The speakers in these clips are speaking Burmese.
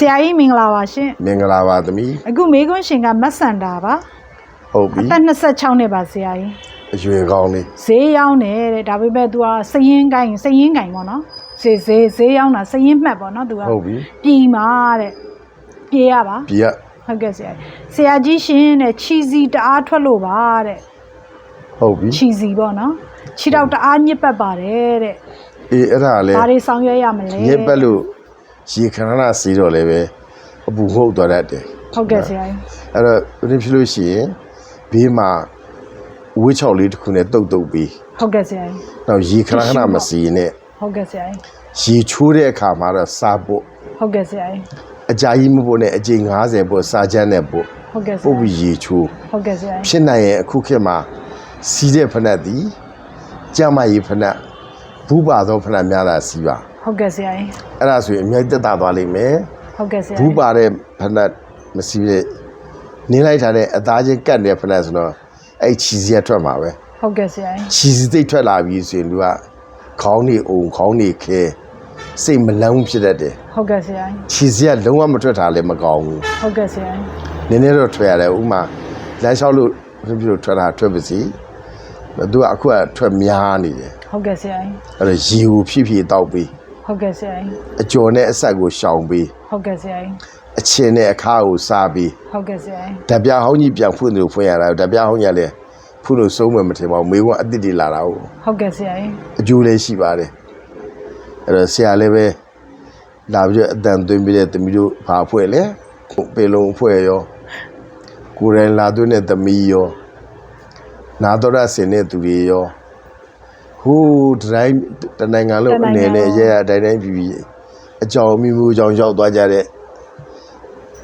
ဆရာကြီးမင်္ဂလာပါရှင်မင်္ဂလာပါသမီးအခုမေကွန်းရှင်ကမတ်စန္တာပါဟုတ်အပြီသက်26နှစ်ပါဆရာကြီးအရွယ်ကောင်းလေးဈေးရောက်တယ်တဲ့ဒါပေမဲ့ तू ကစရင်ကိုင်းစရင်ကိုင်းပေါ့နော်ဈေးဈေးဈေးရောက်တာစရင်မှတ်ပေါ့နော် तू ကဟုတ်ပြီပြည်မာတဲ့ပြေးရပါပြက်ဟုတ်ကဲ့ဆရာကြီးဆရာကြီးရှင်တဲ့ချီစီတအားထွက်လို့ပါတဲ့ဟုတ်ပြီချီစီပေါ့နော်ခြေတော့တအားညစ်ပတ်ပါတယ်တဲ့အေးအဲ့ဒါလည်းဘာတွေဆောင်ရွက်ရမလဲညစ်ပတ်လို့ ရေခဏနာစီတော့လည်းပဲအပူဟုတ်သွားတတ်တယ်ဟုတ်ကဲ့ဆရာကြီးအဲ့တော့ဘယ်ဖြစ်လို့ရှိရင်ဘေးမှာဝေးချောက်လေးတစ်ခုနဲ့တုတ်တုတ်ပြီးဟုတ်ကဲ့ဆရာကြီးနောက်ရေခဏခဏမစီနဲ့ဟုတ်ကဲ့ဆရာကြီးရေချိုးတဲ့အခါမှာတော့စားဖို့ဟုတ်ကဲ့ဆရာကြီးအကြာကြီးမဖို့နဲ့အကျိန်90ဖို့စားချမ်းနဲ့ဖို့ဟုတ်ကဲ့ဆပုရာတ်ပြီးရေချိုးဟုတ်ကဲ့ဆရာကြီးဖြစ်နိုင်ရင်အခုခေတ်မှာစီးတဲ့ဖက်နှက်သည်ကြမ်းမကြီးဖက်နှက်ဘူးပါသောဖက်နှက်များတာစီးပါ ဟုတ်ကဲ့ဆရာကြီးအဲ့ဒါဆိုရင်အများကြီးတက်တာသွားလိမ့်မယ်ဟုတ်ကဲ့ဆရာဘူးပါတဲ့ဖက်နှက်မစီးတဲ့နင်းလိုက်တာတဲ့အသားချင်းကတ်တဲ့ဖက်နှက်ဆိုတော့အဲ့ချီစီကထွက်မှာပဲဟုတ်ကဲ့ဆရာကြီးချီစီသိပ်ထွက်လာပြီဆိုရင်သူကခေါင်းနေအောင်ခေါင်းနေခဲစိတ်မလန်းဖြစ်တတ်တယ်ဟုတ်ကဲ့ဆရာကြီးချီစီကလုံးဝမထွက်တာလည်းမကောင်းဘူးဟုတ်ကဲ့ဆရာကြီးနည်းနည်းတော့ထွက်ရတယ်ဥမာလမ်းလျှောက်လို့ဖြစ်ဖြစ်လို့ထွက်တာထွက်ပါစီသူကအခုကထွက်များနေတယ်ဟုတ်ကဲ့ဆရာကြီးအဲ့တော့ရေကိုဖြည့်ဖြည့်တောက်ပြီး ဟုတ်ကဲ့ဆရာကြီးအကျော်နဲ့အဆက်ကိုရှောင်ပြီးဟုတ်ကဲ့ဆရာကြီးအချင်းနဲ့အခါကိုစားပြီးဟုတ်ကဲ့ဆရာကြီးဓပြဟောင်းကြီးပြန်ဖွင့်တယ်လို့ဖွင့်ရတာဓပြဟောင်းကြီးကလည်းဖွင့်လို့ဆုံးမယ်မထင်ပါဘူးမေကွန်းအစ်စ်တွေလာတာဟုတ်ဟုတ်ကဲ့ဆရာကြီးအကျိုးလည်းရှိပါတယ်အဲ့တော့ဆရာလည်းပဲလာပြီးတော့အတန်သွင်းပြီးတဲ့သမီးတို့ဘာအဖွဲ့လဲပေလုံးအဖွဲ့ရောကိုယ်တိုင်လာသွင်းတဲ့သမီးရောနာတော်ရဆင်တဲ့သူတွေရော ဟိုးတိုင်းတနိုင်ငံလုံးအနေနဲ့ရရတိုင်းတိုင်းပြည်ပြည်အကြောင်းမျိုးမျိုးကြောင့်ရောက်သွားကြတဲ့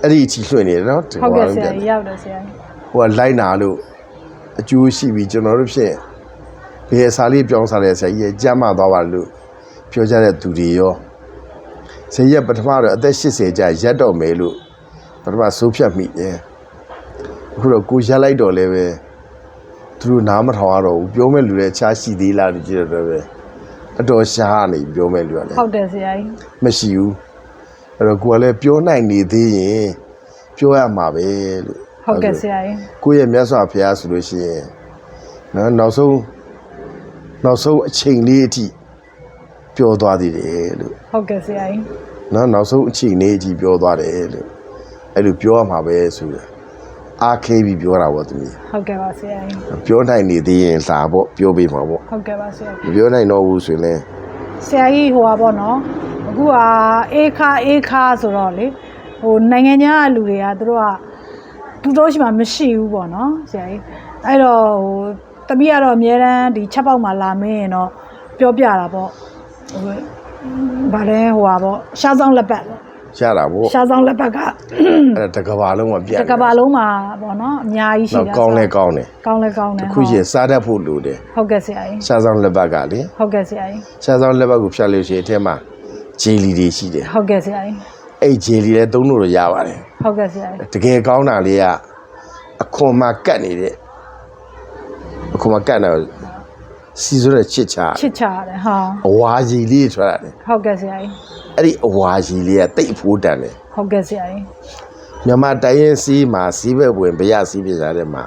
အဲ့ဒီအချီလွှင့်နေတယ်နော်ဒီဟုတ်ကဲ့ကောင်ဆရာပြန်ကြီးရောက်တယ်ဆရာကြီးဟိုကလိုက်နာလို့အကျိုးရှိပြီကျွန်တော်တို့ဖြင့်ဘယ်အစာလေးပြောင်းစားလဲဆရာကြီးရဲ့ကြမ်းမသွားပါလို့ပြောကြတဲ့သူတွေရောဆရာကြီးကပထမတော့အသက်80ကြာရက်တော့မယ်လို့ပထမစိုးဖြတ်မိတယ်အခုတော့ကိုရက်လိုက်တော့လဲပဲ သူတို့နားမထောင်ရတော့ဘူးပြောမဲ့လူတွေအခြားရှိသေးလားလို့ကြည့်တော့ပဲအတော်ရှားနေပြောမဲ့လူကလည်းဟုတ်တယ်ဆရာကြီးမရှိဘူးအဲ့တော့ကိုကလည်းပြောနိုင်နေသေးရင်ပြောရမှာပဲလို့ဟုတ်ကဲ့ဆရာကြီးကိုယ့်ရဲ့မြတ်စွာဘုရားဆိုလို့ရှိရင်နော်နောက်ဆုံးနောက်ဆုံးအချိန်လေးအထိပြောသွားသေးတယ်လို့ဟုတ်ကဲ့ဆရာကြီးနော်နောက်ဆုံးအချိန်လေးအထိပြောသွားတယ်လို့အဲ့လိုပြောရမှာပဲဆိုရ အားခဲပြီးပြောတာပေါ့သူကြီးဟုတ်ကဲ့ပါဆရာကြီးပြောနိုင်နေသေးရင်လာပေါ့ပြောပေးမှာပေါ့ဟုတ်ကဲ့ပါဆရာကြီးမပြောနိုင်တော့ဘူးဆိုရင်လည်းဆရာကြီးဟိုပါပေါ့နော်အခုကအေခါအေခါဆိုတော့လေဟိုနိုင်ငံခြားကလူတွေကသူတို့ကတူတော့ရှိမှမရှိဘူးပေါ့နော်ဆရာကြီးအဲ့တော့ဟိုတပည့်ကတော့အများတန်းဒီချက်ပေါက်မှာလာမင်းရင်တော့ပြောပြတာပေါ့ဟိုဗာလဲဟိုပါပေါ့ရှားဆောင်လက်ပတ်ပေါ့ ရတာပေါ့ရှားဆောင်လက်ပတ်ကအဲ့ဒါတကဘာလုံးမှာပြတ်တကဘာလုံးမှာပေါ့နော်အများကြီးရှိတော့တာကောင်းလဲကောင်းတယ်ကောင်းလဲကောင်းတယ်ခုရင်စားတတ်ဖို့လိုတယ်ဟုတ်ကဲ့ဆရာကြီးရှားဆောင်လက်ဘက်ကလေဟုတ်ကဲ့ဆရာကြီးရှားဆောင်လက်ဘက်ကိုဖြတ်လို့ရှိရင်အထက်မှာဂျီလီတွေရှိတယ်ဟုတ်ကဲ့ဆရာကြီးအဲ့ဂျီလီလည်းသုံးလို့တော့ရပါတယ်ဟုတ်ကဲ့ဆရာကြီးတကယ်ကောင်းတာလေးကအခွန်မှာကတ်နေတဲ့အခွန်မှာကတ်နေတော့ စီဆိုတဲ့ချစ်ချာချစ်ချရတယ်ဟာအဝါကြီးလေးထွက်ရတယ်ဟုတ်ကဲ့ဆရာကြီးအဲ့ဒီအဝါကြီးလေးကတိတ်အဖိုးတန်တယ်ဟုတ်ကဲ့ဆရာကြီးမြန်မာတိုင်းရင်စီးမှာစီးဘက်ဝင်ဗျာစီးပြစားတဲ့မှာ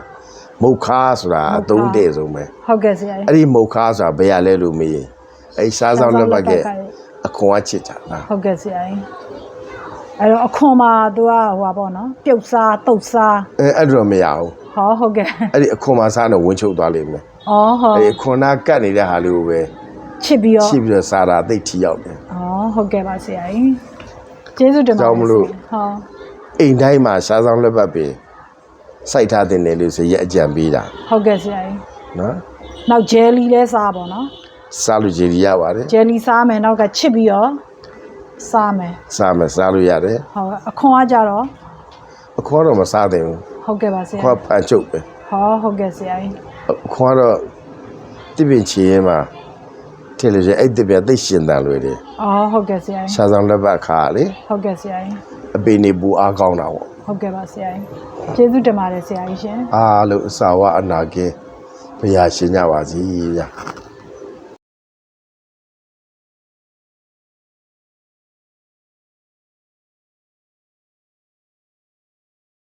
မုတ်ခါဆိုတာအသုံးတည့်ဆုံးပဲဟုတ်ကဲ့ဆရာကြီးအဲ့ဒီမုတ်ခါဆိုတာဗျာလဲလို့မေးရင်အဲ့စားဆောင်လက်ပတ်ကအခွန်ကချစ်ချာလားဟုတ်ကဲ့ဆရာကြီးအဲ့တော့အခွန်မှာ तू ကဟိုပါပေါ့နော်ပြုတ်စားတုတ်စားအဲအဲ့ဒါတော့မရဘူးဟောဟုတ်ကဲ့အဲ့ဒီအခွန်မှာစားတော့ဝင်ချုပ်သွားလိမ့်မယ် ဩဟုတ်အဲ့ဒီအခွန်နာကတ်နေတဲ့ဟာလေးကိုပဲချစ်ပြီးတော့ရှိပြီးတော့စားတာသိတ်ထီရောက်တယ်ဩဟုတ်ကဲ့ပါဆရာကြီးကျေးဇူးတင်ပါကြောင်းမလို့ဟောအိမ်တိုင်းမှာစားဆောင်လက်ပတ်ပင်စိုက်ထားတဲ့နယ်လို့ဆိုရက်အကြံပေးတာဟုတ်ကဲ့ဆရာကြီးနော်နောက်ဂျယ်လီလဲစားပေါ့နော်စားလို့ကြည်ရပါတယ်ဂျယ်လီစားမယ်နောက်ကချစ်ပြီးတော့စားမယ်စားမယ်စားလို့ရတယ်ဟုတ်အခွန်ကကြတော့အခွန်တော့မစားသင့်ဘူးဟုတ်ကဲ့ပါဆရာခွန်ကဖန်ချုပ်ပဲဟောဟုတ်ကဲ့ဆရာကြီးအ ခွန်ကတော့တစ်ပင်ချီရင်မှာထည့်လို့ရအဲ့တစ်ပင်သိပ်ရှင်တန်လွယ်တယ်ဩဟုတ်ကဲ့ဆရာကြီးစားဆောင်လက်ပတ်ခါလေဟုတ်ကဲ့ဆရာကြီးအပင်နေပူအားကောင်းတာပေါ့ဟုတ်ကဲ့ပါဆရာကြီးကျေးဇူးတင်ပါတယ်ဆရာကြီးရှင်အားလို့အစာဝအနာကင်းဘုရားရှင်ကြပါစီဗျာ